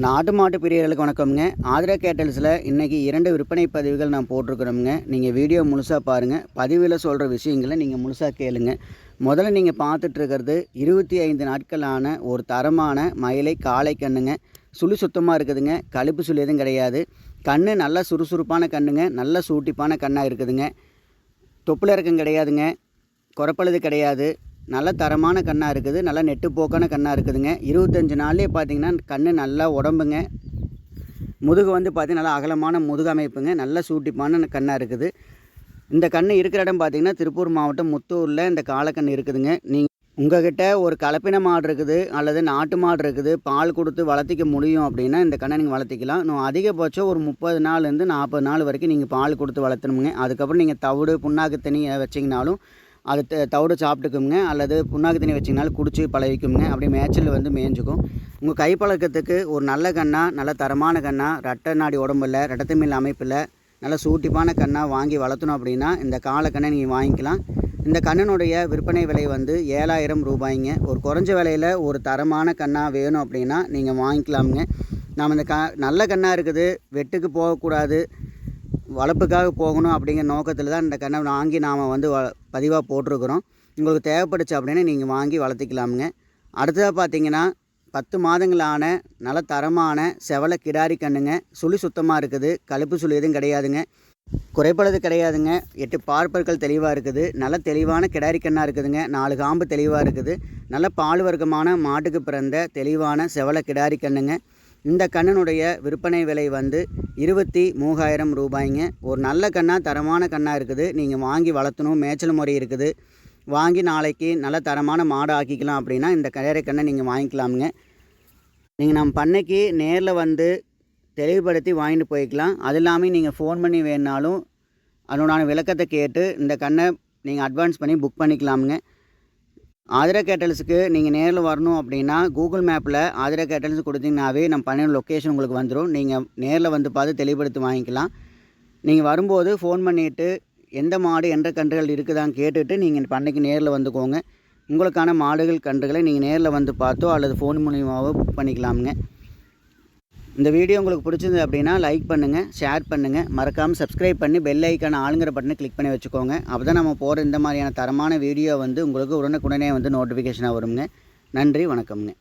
நாட்டு மாட்டு பிரியர்களுக்கு வணக்கம்ங்க. ஆதிரா கேட்டல்ஸில் இன்றைக்கி இரண்டு விற்பனை பதிவுகள் நான் போட்டிருக்கிறோம்ங்க. நீங்கள் வீடியோ முழுசாக பாருங்கள் பதிவில் சொல்கிற விஷயங்களை நீங்கள் முழுசாக கேளுங்க. முதல்ல நீங்கள் பார்த்துட்ருக்கிறது இருபத்தி ஐந்து நாட்களான ஒரு தரமான மயிலை காளை கண்ணுங்க. சுழி சுத்தமாக இருக்குதுங்க. கழுப்பு சுழி எதுவும் கிடையாது. கண்ணு நல்ல சுறுசுறுப்பான கண்ணுங்க. நல்ல சூட்டிப்பான கண்ணாக இருக்குதுங்க. தொப்புல இறக்கம் கிடையாதுங்க. குறப்பழுது கிடையாது. நல்ல தரமான கண்ணாக இருக்குது நல்ல நெட்டுப்போக்கான கண்ணாக இருக்குதுங்க. இருபத்தஞ்சி நாள்லேயே பார்த்தீங்கன்னா கண் நல்லா உடம்புங்க. முதுகு வந்து பார்த்திங்கன்னா நல்லா அகலமான முதுகு அமைப்புங்க. நல்ல சூட்டிப்பான கண்ணாக இருக்குது. இந்த கண் இருக்கிற இடம் பார்த்திங்கன்னா திருப்பூர் மாவட்டம் முத்தூரில் இந்த காலக்கண் இருக்குதுங்க. நீங்கள் உங்ககிட்ட ஒரு கலப்பின மாடு இருக்குது அல்லது நாட்டு மாடு இருக்குது பால் கொடுத்து வளர்த்திக்க முடியும் அப்படின்னா இந்த கண்ணை நீங்கள் வளர்த்திக்கலாம். இன்னும் அதிகபட்சம் ஒரு முப்பது நாள்லேருந்து நாற்பது நாள் வரைக்கும் நீங்கள் பால் கொடுத்து வளர்த்தணுங்க அதுக்கப்புறம் நீங்கள் தவிடு புண்ணாக்கு தண்ணி வச்சிங்கனாலும் அது த- தவிடு சாப்பிட்டுக்குங்க அல்லது புண்ணாக்கு தண்ணி வச்சிங்கனாலும் குடிச்சு பழகிக்குங்க அப்படியே மேய்ச்சல் வந்து மேய்ஞ்சிக்கும். உங்கள் கை பழக்கத்துக்கு ஒரு நல்ல கண்ணாக நல்ல தரமான கண்ணாக ரட்ட நாடி உடம்பில் ரட்டத்தமிழ் அமைப்பில் நல்ல சூட்டிப்பான கண்ணாக வாங்கி வளர்த்தணும் அப்படின்னா இந்த காலக்கண்ணை நீங்கள் வாங்கிக்கலாம். இந்த கண்ணினுடைய விற்பனை விலை வந்து ஏழாயிரம் ரூபாய்ங்க. ஒரு குறைஞ்ச விலையில் ஒரு தரமான கண்ணாக வேணும் அப்படின்னா நீங்கள் வாங்கிக்கலாமுங்க. நாம் இந்த க நல்ல கண்ணாக இருக்குது வெட்டுக்கு போகக்கூடாது வளர்ப்புக்காக போகணும் அப்படிங்கிற நோக்கத்தில் தான் இந்த கண்ணை வாங்கி நாம் வந்து வ பதிவாக போட்டிருக்கிறோம். உங்களுக்கு தேவைப்படுச்சு அப்படின்னா நீங்கள் வாங்கி வளர்த்திக்கலாமுங்க. அடுத்ததாக பார்த்தீங்கன்னா பத்து மாதங்களான நல்ல தரமான செவல கிடாரி கண்ணுங்க. சுழி சுத்தமாக இருக்குது. கழுப்பு சுழி எதுவும் கிடையாதுங்க. குறைப்பளது கிடையாதுங்க. எட்டு பார்ப்பற்கள் தெளிவாக இருக்குது. நல்ல தெளிவான கிடாரி கண்ணாக இருக்குதுங்க. நாலு காம்பு தெளிவாக இருக்குது. நல்ல பால் வர்க்கமான மாட்டுக்கு பிறந்த தெளிவான செவலை கிடாரி கண்ணுங்க. இந்த கண்ணினுடைய விற்பனை விலை வந்து இருபத்தி மூவாயிரம் ரூபாய்ங்க. ஒரு நல்ல கண்ணாக தரமான கண்ணாக இருக்குது. நீங்கள் வாங்கி வளர்த்தணும் மேய்ச்சல் முறை இருக்குது. வாங்கி நாளைக்கு நல்ல தரமான மாடு ஆக்கிக்கலாம் அப்படின்னா இந்த கயிறை கண்ணை நீங்கள் வாங்கிக்கலாமுங்க. நீங்கள் நம்ம பண்ணைக்கு நேரில் வந்து தெளிவுபடுத்தி வாங்கிட்டு போய்க்கலாம். அது இல்லாமல் நீங்கள் ஃபோன் பண்ணி வேணுனாலும் அதனோட விளக்கத்தை கேட்டு இந்த கண்ணை நீங்கள் அட்வான்ஸ் பண்ணி புக் பண்ணிக்கலாமுங்க. ஆதிரா கேட்டல்ஸுக்கு நீங்கள் நேரில் வரணும் அப்படின்னா கூகுள் மேப்பில் ஆதிரா கேட்டல்ஸ் கொடுத்தீங்கன்னாவே நம்ம பண்ணின லொக்கேஷன் உங்களுக்கு வந்துடும் நீங்கள் நேரில் வந்து பார்த்து தெளிவுபடுத்தி வாங்கிக்கலாம். நீங்கள் வரும்போது ஃபோன் பண்ணிவிட்டு எந்த மாடு எந்த கன்றுகள் இருக்குதான்னு கேட்டுட்டு நீங்கள் பண்ணைக்கு நேரில் வந்துக்கோங்க. உங்களுக்கான மாடுகள் கன்றுகளை நீங்கள் நேரில் வந்து பார்த்தோ அல்லது ஃபோன் மூலியமாகவோ புக் பண்ணிக்கலாமுங்க. இந்த வீடியோ உங்களுக்கு பிடிச்சிருந்தது அப்படின்னா லைக் பண்ணுங்கள் ஷேர் பண்ணுங்கள் மறக்காமல் சப்ஸ்கிரைப் பண்ணி பெல் ஐக்கான ஆளுங்கிற பட்டனை கிளிக் பண்ணி வச்சுக்கோங்க. அப்போ தான் நம்ம போகிற இந்த மாதிரியான தரமான வீடியோ வந்து உங்களுக்கு உடனுக்குடனே வந்து நோட்டிஃபிகேஷனாக வருங்க. நன்றி வணக்கம்ங்க.